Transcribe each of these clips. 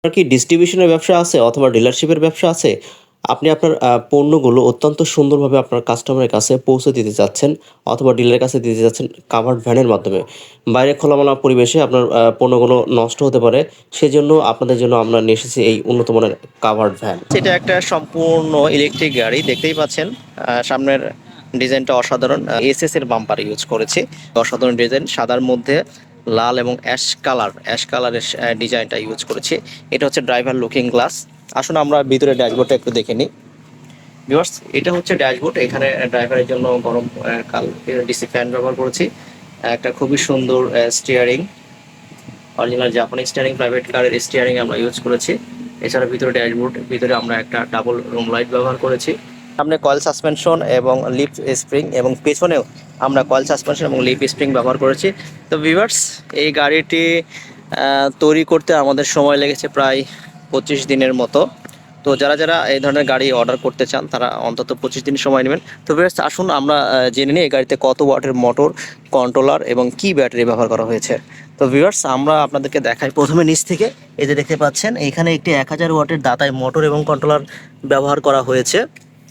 আপনার কি ডিস্ট্রিবিউশনের ব্যবসা আছে অথবা ডিলারশিপের ব্যবসা আছে? আপনি আপনার পণ্যগুলো অত্যন্ত সুন্দরভাবে আপনার কাস্টমারের কাছে পৌঁছে দিতে চাচ্ছেন অথবা ডিলারের কাছে দিতে যাচ্ছেন কাভার্ড ভ্যানের মাধ্যমে। বাইরে খোলামেলা পরিবেশে আপনার পণ্যগুলো নষ্ট হতে পারে, সেজন্য আপনাদের জন্য আমরা নিয়ে এসেছি এই উন্নত মানের কাভার্ড ভ্যান এটা একটা সম্পূর্ণ ইলেকট্রিক গাড়ি, দেখতেই পাচ্ছেন সামনের ডিজাইনটা অসাধারণ। এসএস এর বাম্পার ইউজ করেছে। অসাধারণ ডিজাইন, সাদার মধ্যে লাল এবং অ্যাশ কালার, অ্যাশ কালারের ডিজাইনটা ইউজ করেছি। এটা হচ্ছে ড্রাইভার লুকিং গ্লাস আসুন আমরা ভিতরে ড্যাশবোর্ডটা একটু দেখে নিই। ভিউয়ার্স এটা হচ্ছে ড্যাশবোর্ড এখানে ড্রাইভারের জন্য গরম কাল ডিসি ফ্যান ব্যবহার করেছি। একটা খুবই সুন্দর স্টিয়ারিং অরিজিনাল জাপানি স্টিয়ারিং প্রাইভেট কারের স্টিয়ারিং আমরা ইউজ করেছি। এছাড়া ভিতরে ড্যাশবোর্ড ভিতরে আমরা একটা ডাবল রুম লাইট ব্যবহার করেছি। সামনে কয়েল সাসপেনশন এবং লিপ স্প্রিং এবং পেছনেও আমরা কয়েল সাসপেনশন এবং লিপ স্প্রিং ব্যবহার করেছি। তো ভিভার্স এই গাড়িটি তৈরি করতে আমাদের সময় লেগেছে প্রায় পঁচিশ দিনের মতো। তো যারা যারা এই ধরনের গাড়ি অর্ডার করতে চান, তারা অন্তত পঁচিশ দিন সময় নেবেন। তো ভিউয়ার্স, আসুন আমরা জেনে নিই এই গাড়িতে কত ওয়াটের মোটর কন্ট্রোলার এবং কি ব্যাটারি ব্যবহার করা হয়েছে। তো ভিউয়ার্স, আমরা আপনাদেরকে দেখাই প্রথমে নিচ থেকে। এই যে দেখতে পাচ্ছেন এখানে একটি এক হাজার ওয়াটের দাতায় মোটর এবং কন্ট্রোলার ব্যবহার করা হয়েছে।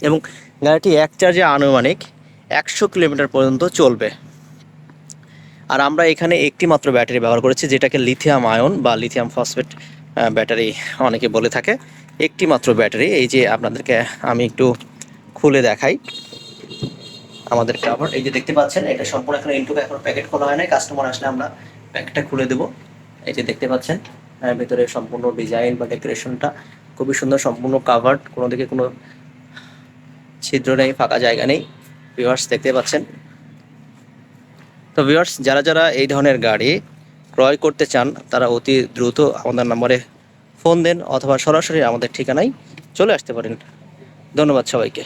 এবং গাড়িটি এক চার্জে আনুমানিক একশো কিলোমিটার পর্যন্ত চলবে। আর আমরা এখানে একটি মাত্র ব্যাটারি ব্যবহার করেছি, যেটাকে লিথিয়াম আয়ন বা লিথিয়াম ফসফেট ব্যাটারি অনেকে বলে থাকে। একটি মাত্র ব্যাটারি, এই যে আপনাদেরকে আমি একটু খুলে দেখাই। আমাদের কাভার এই যে দেখতে পাচ্ছেন, এটা সম্পূর্ণ এখানে ইনটুকু এখন প্যাকেট খোলা হয় নাই কাস্টমার আসলে আমরা প্যাকেটটা খুলে দেবো। এই যে দেখতে পাচ্ছেন ভেতরে সম্পূর্ণ ডিজাইন বা ডেকোরেশনটা খুবই সুন্দর, সম্পূর্ণ কাভার্ড কোনো দিকে কোনো ছিদ্র নেই ফাঁকা জায়গা নেই। ভিওয়ার্স দেখতে পাচ্ছেন। তো ভিওয়ার্স যারা যারা এই ধরনের গাড়ি ক্রয় করতে চান, তারা অতি দ্রুত আমাদের নম্বরে ফোন দেন অথবা সরাসরি আমাদের ঠিকানায় চলে আসতে পারেন। ধন্যবাদ সবাইকে।